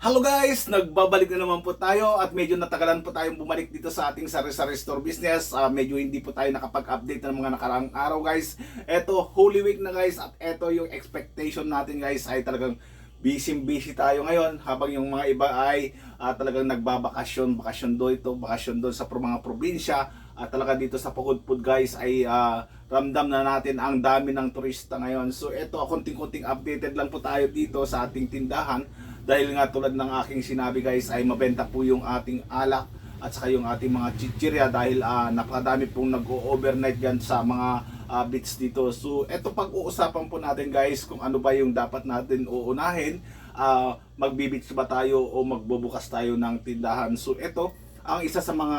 Hello guys! Nagbabalik na naman po tayo at medyo natagalan po tayong bumalik dito sa ating sari-sari store business. Ah, medyo hindi po tayo nakapag-update ng mga nakaraang araw guys. Eto, Holy Week na guys at eto yung expectation natin guys ay talagang busy-busy tayo ngayon habang yung mga iba ay ah, talagang nagbabakasyon, bakasyon doon ito, bakasyon doon sa mga probinsya at talaga dito sa Pagudpud guys ay ah, ramdam na natin ang dami ng turista ngayon. So eto, konting-konting updated lang po tayo dito sa ating tindahan dahil nga tulad ng aking sinabi guys ay mabenta po yung ating alak at saka yung ating mga chichirya dahil ah, napakadami pong nag-overnight yan sa mga ah, beach dito. So eto pag-uusapan po natin guys kung ano ba yung dapat natin uunahin. Ah, magbibits ba tayo o magbubukas tayo ng tindahan. So eto ang isa sa mga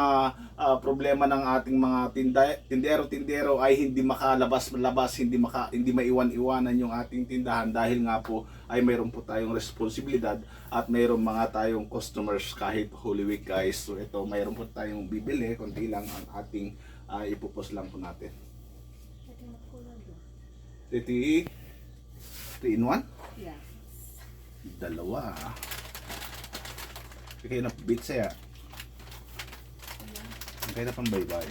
ah, problema ng ating mga tinda, tindero-tindero ay hindi makalabas-labas, hindi maka hindi maiwan-iwanan yung ating tindahan dahil nga po ay mayroon po tayong responsibilidad at mayroon mga tayong customers kahit Holy Week guys. So ito mayroon po tayong bibili, konti lang ang ating uh, ipupos lang po natin. Titi, 3 in 1? Yeah. Dalawa. Kaya na beat saya. Kaya na pang naman.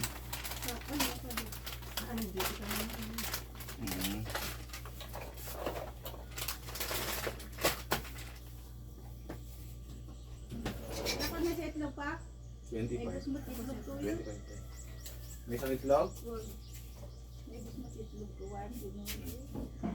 Mm. Ako na sa itlog pa? 25. Ay, gusto mo itlog ko yun? 25. May isang itlog? Ay, gusto mo itlog ko. One.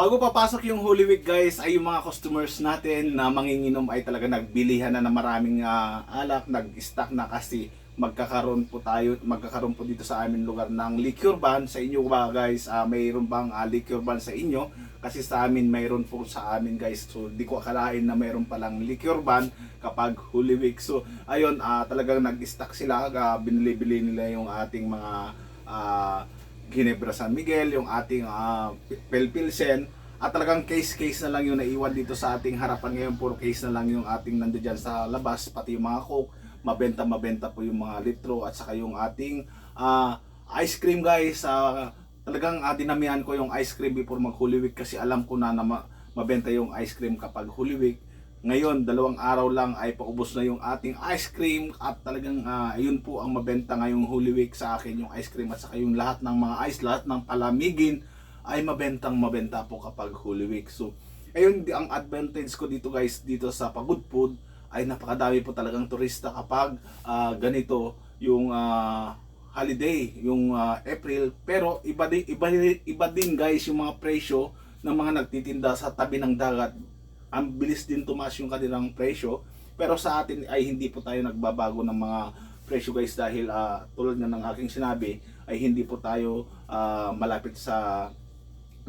Bago papasok yung Holy Week guys, ay yung mga customers natin na manginginom ay talaga nagbilihan na ng maraming ah, alak, nag-stock na kasi magkakaroon po tayo, magkakaroon po dito sa amin lugar ng liquor ban. Sa inyo ba guys, ah, mayroon bang ah, liquor ban sa inyo? Kasi sa amin mayroon po sa amin guys. So di ko akalain na mayroon palang liquor ban kapag Holy Week. So ayun, ah, talagang nag-stock sila, ah, binili-bili nila yung ating mga ah, Ginebra San Miguel, yung ating uh, Pelpilsen, at talagang case-case na lang yung naiwan dito sa ating harapan ngayon. Puro case na lang yung ating nandiyan dyan sa labas, pati yung mga coke, mabenta-mabenta po yung mga litro, at saka yung ating ah, ice cream guys. ah, talagang uh, dinamihan ko yung ice cream before mag Holy Week kasi alam ko na na ma- mabenta yung ice cream kapag Holy Week. Ngayon, dalawang araw lang ay paubos na yung ating ice cream at talagang ah, yun po ang mabenta ngayong Holy Week sa akin yung ice cream at saka yung lahat ng mga ice, lahat ng palamigin ay mabentang mabenta po kapag Holy Week. So, ayun ang advantage ko dito guys dito sa Pagod Food ay napakadami po talagang turista kapag ah, ganito yung ah, holiday, yung ah, April. Pero iba din, iba, iba din guys yung mga presyo ng mga nagtitinda sa tabi ng dagat ang bilis din tumaas yung kanilang presyo. Pero sa atin ay hindi po tayo nagbabago ng mga presyo guys dahil ah, tulad nga ng aking sinabi ay hindi po tayo ah, malapit sa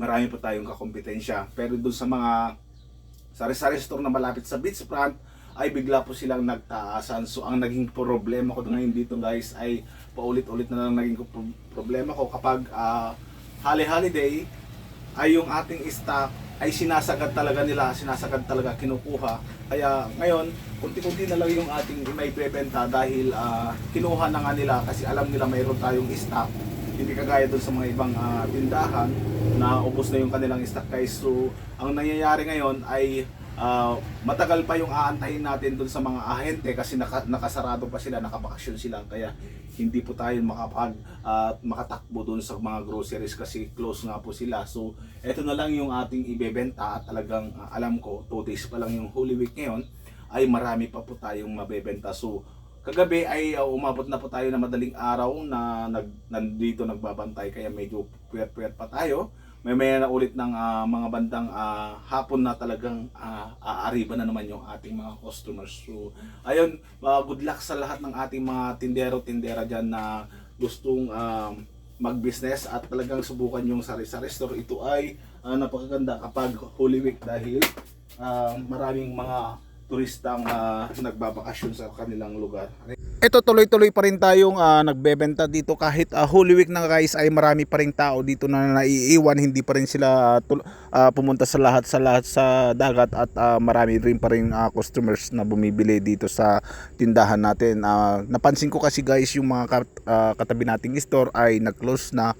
marami po tayong kakompetensya. Pero doon sa mga sari-sari store na malapit sa beachfront ay bigla po silang nagtaasan. So ang naging problema ko ngayon dito guys ay paulit-ulit na lang naging pro- problema ko kapag ah, holiday ay yung ating stock ay sinasagad talaga nila, sinasagad talaga kinukuha. Kaya ngayon, kunti-kunti na lang yung ating may bebenta dahil ah, kinuha na nga nila kasi alam nila mayroon tayong stock. Hindi kagaya doon sa mga ibang ah, tindahan na ubos na yung kanilang stock guys. So, ang nangyayari ngayon ay ah, matagal pa yung aantayin natin doon sa mga ahente kasi naka, nakasarado pa sila, nakabakasyon sila. Kaya hindi po tayo makapag at makatakbo doon sa mga groceries kasi close nga po sila. So, eto na lang yung ating ibebenta at talagang ah, alam ko, 2 days pa lang yung Holy Week ngayon ay marami pa po tayong mabebenta. So, kagabi ay ah, umabot na po tayo na madaling araw na nag, nandito nagbabantay kaya medyo puwet-puwet pa tayo. May may na ulit ng ah, mga bandang ah, hapon na talagang uh, aariba na naman yung ating mga customers. So, ayun, ah, good luck sa lahat ng ating mga tindero-tindera dyan na gustong um, mag-business at talagang subukan yung sari-sari store. Ito ay ah, napakaganda kapag Holy Week dahil ah, maraming mga turistang ah, nagbabakasyon sa kanilang lugar. Ito tuloy-tuloy pa rin tayong ah, nagbebenta dito kahit ah, Holy Week na guys ay marami pa rin tao dito na naiiwan hindi pa rin sila ah, pumunta sa lahat sa lahat sa dagat at ah, marami rin pa rin ah, customers na bumibili dito sa tindahan natin. Ah, napansin ko kasi guys yung mga kat- ah, katabi nating store ay nag-close na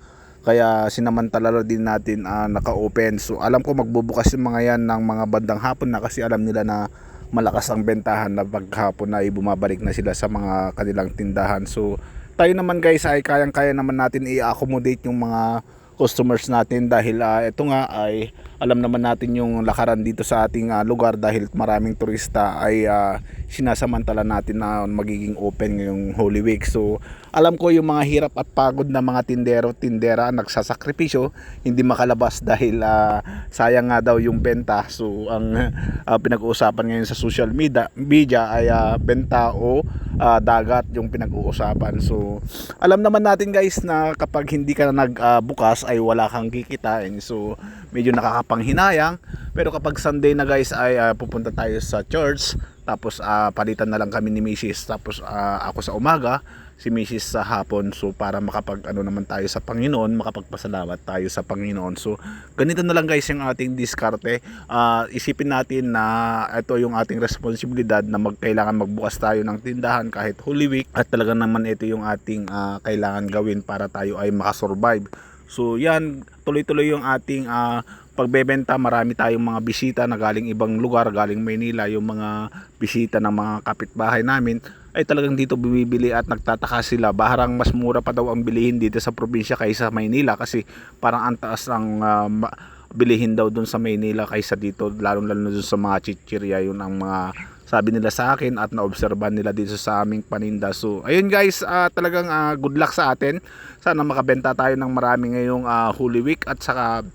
kaya sinamantala din natin ah, naka-open. So alam ko magbubukas yung mga yan ng mga bandang hapon na kasi alam nila na malakas ang bentahan na paghapon na bumabalik na sila sa mga kanilang tindahan. So tayo naman guys ay kayang-kaya naman natin i-accommodate yung mga customers natin dahil ah, ito nga ay alam naman natin yung lakaran dito sa ating ah, lugar dahil maraming turista ay ah, sinasamantala natin na magiging open ngayong Holy Week. So alam ko yung mga hirap at pagod na mga tindero, tindera nagsasakripisyo hindi makalabas dahil ah, sayang nga daw yung benta. So ang ah, pinag-uusapan ngayon sa social media, media ay ah, benta o ah, dagat yung pinag-uusapan. So alam naman natin guys na kapag hindi ka na nagbukas ay wala kang kikitain. So medyo nakakapanghinayang. Pero kapag Sunday na guys ay ah, pupunta tayo sa church tapos ah, palitan na lang kami ni Mrs. Tapos ah, ako sa umaga, si Mrs. sa hapon. So para makapag ano naman tayo sa Panginoon, makapagpasalamat tayo sa Panginoon. So ganito na lang guys yung ating diskarte. Ah, isipin natin na ito yung ating responsibilidad na magkailangan magbukas tayo ng tindahan kahit Holy Week at talaga naman ito yung ating ah, kailangan gawin para tayo ay makasurvive. So yan, tuloy-tuloy yung ating ah, pagbebenta. Marami tayong mga bisita na galing ibang lugar, galing Maynila, yung mga bisita ng mga kapitbahay namin ay talagang dito bumibili at nagtataka sila. Baharang mas mura pa daw ang bilihin dito sa probinsya kaysa Maynila kasi parang ang taas ah, ma- bilihin daw dun sa Maynila kaysa dito lalo na dun sa mga chichirya yun ang mga sabi nila sa akin at naobserbahan nila dito sa aming paninda. So, ayun guys, ah, talagang ah, good luck sa atin. Sana makabenta tayo ng marami ngayong ah, Holy Week at saka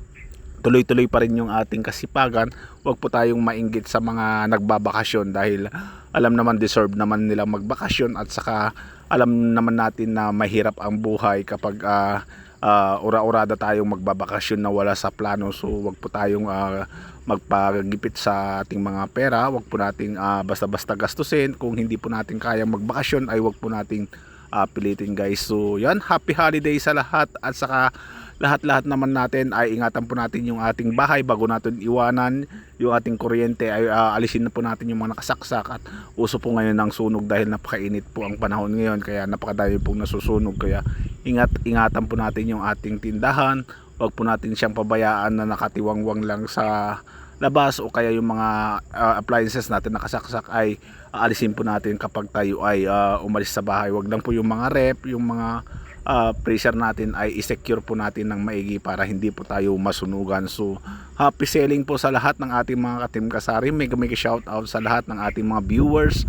tuloy-tuloy pa rin yung ating kasipagan. Huwag po tayong mainggit sa mga nagbabakasyon dahil alam naman deserve naman nila magbakasyon at saka alam naman natin na mahirap ang buhay kapag ah, ah, ura-urada tayong magbabakasyon na wala sa plano. So wag po tayong ah, magpagipit sa ating mga pera. Wag po nating ah, basta-basta gastusin. Kung hindi po natin kayang magbakasyon ay wag po nating pilitin guys. So yan, happy holiday sa lahat. At saka lahat-lahat naman natin ay ingatan po natin yung ating bahay bago natin iwanan. Yung ating kuryente ay ah, alisin na po natin yung mga nakasaksak. At uso po ngayon ng sunog dahil napakainit po ang panahon ngayon. Kaya napakadami pong nasusunog. Kaya ingat ingatan po natin yung ating tindahan. Wag po natin siyang pabayaan na nakatiwangwang lang sa labas o kaya yung mga ah, appliances natin nakasaksak ay aalisin po natin kapag tayo ay ah, umalis sa bahay wag lang po yung mga rep yung mga ah, pressure natin ay i-secure po natin ng maigi para hindi po tayo masunugan. So, happy selling po sa lahat ng ating mga katim kasari. Mega mega shout out sa lahat ng ating mga viewers,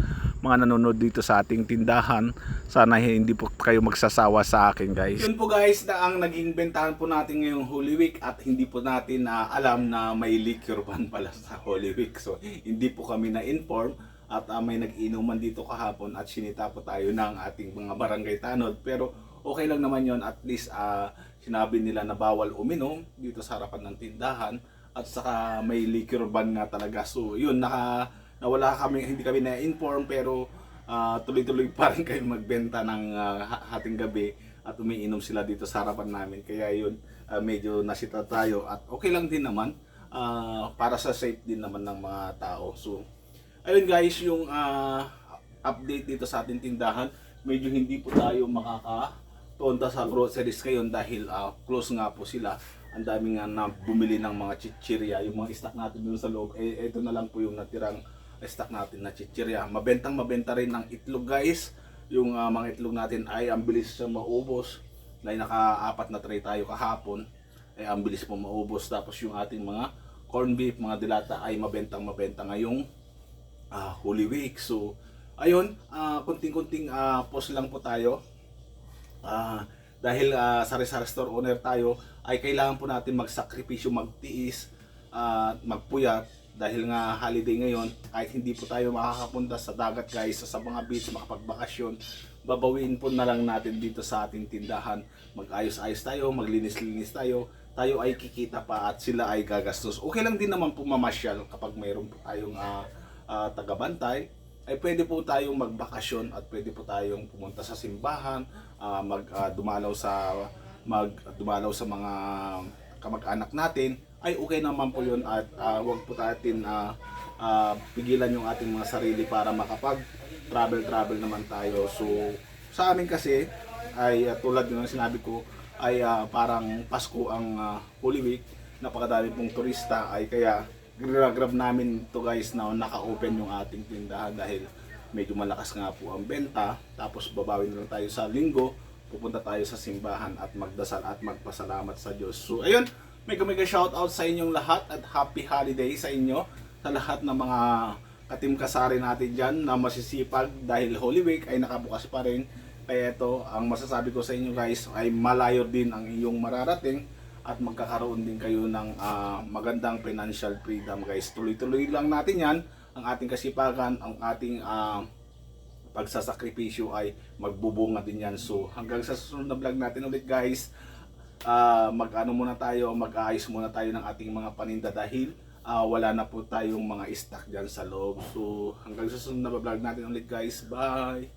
mga nanonood dito sa ating tindahan. Sana hindi po kayo magsasawa sa akin guys. Yun po guys na ang naging bentahan po natin ngayong Holy Week at hindi po natin na alam na may liquor ban pala sa Holy Week. So, hindi po kami na-inform at ah, may nag-inuman dito kahapon at sinita po tayo ng ating mga barangay tanod pero okay lang naman yon at least ah, sinabi nila na bawal uminom dito sa harapan ng tindahan at saka may liquor ban nga talaga so yun naka nawala kami hindi kami na-inform pero ah, tuloy-tuloy pa rin kayo magbenta ng ha- hating gabi at umiinom sila dito sa harapan namin. Kaya yun ah, medyo nasita tayo at okay lang din naman ah, para sa safe din naman ng mga tao. So ayun guys yung ah, update dito sa ating tindahan medyo hindi po tayo makakatonta sa groceries ngayon dahil ah, close nga po sila. Ang dami nga na bumili ng mga chichirya yung mga stock natin doon sa loob eh ito na lang po yung natirang stock natin na chichirya. Mabentang mabenta rin ng itlog guys. Yung ah, mga itlog natin ay ang bilis siya maubos. Dahil naka-apat na tray tayo kahapon ay ang bilis po maubos. Tapos yung ating mga corn beef mga dilata ay mabentang mabenta ngayong ah, Holy Week. So, ayun, ah, kunting-kunting ah, pause lang po tayo. Ah, dahil ah, sari-sari store owner tayo, ay kailangan po natin magsakripisyo, magtiis, at magpuyat dahil nga holiday ngayon, kahit hindi po tayo makakapunta sa dagat guys, sa mga beach, makapagbakasyon, babawiin po na lang natin dito sa ating tindahan. Mag-ayos-ayos tayo, maglinis-linis tayo, tayo ay kikita pa at sila ay gagastos. Okay lang din naman po mamasyal kapag mayroon po tayong ah, ah, tagabantay, ay pwede po tayong magbakasyon at pwede po tayong pumunta sa simbahan, ah, mag ah, dumalaw sa mag dumalaw sa mga kamag-anak natin ay okay naman po yun at ah, wag po natin ah, ah, pigilan yung ating mga sarili para makapag travel travel naman tayo. So sa amin kasi ay ah, tulad ng sinabi ko ay ah, parang Pasko ang ah, Holy Week. Napakadami pong turista. Ay kaya grab namin to guys na naka-open yung ating tindahan dahil medyo malakas nga po ang benta. Tapos babawin lang tayo sa linggo. Pupunta tayo sa simbahan at magdasal at magpasalamat sa Diyos. So ayun, mega mega shout out sa inyong lahat at happy holiday sa inyo sa lahat ng mga katim kasari natin dyan na masisipag dahil Holy Week ay nakabukas pa rin. Kaya ito, ang masasabi ko sa inyo guys ay malayo din ang iyong mararating at magkakaroon din kayo ng ah, magandang financial freedom guys. Tuloy-tuloy lang natin yan ang ating kasipagan, ang ating ah, pagsasakripisyo ay magbubunga din yan. So hanggang sa susunod na vlog natin ulit guys, ah mag-ano muna tayo, mag-aayos muna tayo ng ating mga paninda dahil ah, wala na po tayong mga stock dyan sa loob. So hanggang sa susunod na vlog natin ulit guys, bye!